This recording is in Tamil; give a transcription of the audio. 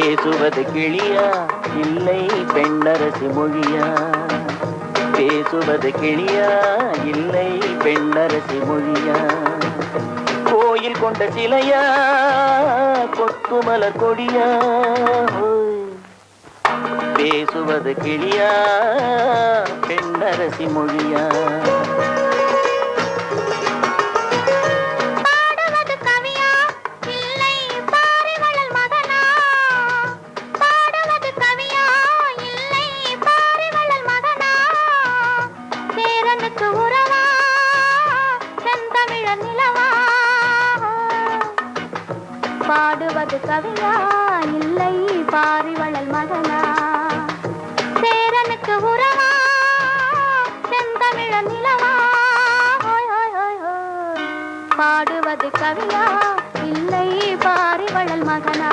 பேசுவது கிளியா? இல்லை பெண்ணரசி மொழியா? பேசுவது கிளியா? இல்லை பெண்ணரசி மொழியா? கோயில் கொண்ட சிலையா? கொத்துமலர் கொடியா? பேசுவது கிளியா? பெண்ணரசி மொழியா? சேரனுக்கு உறவா? செந்தமிழ நிலவா? பாடுவது கவியா இல்லை பாரிவளல் மகனா? சேரனுக்கு உறவா? செந்தமிழ நிலவா? பாடுவது கவியா இல்லை பாரிவளல் மகனா?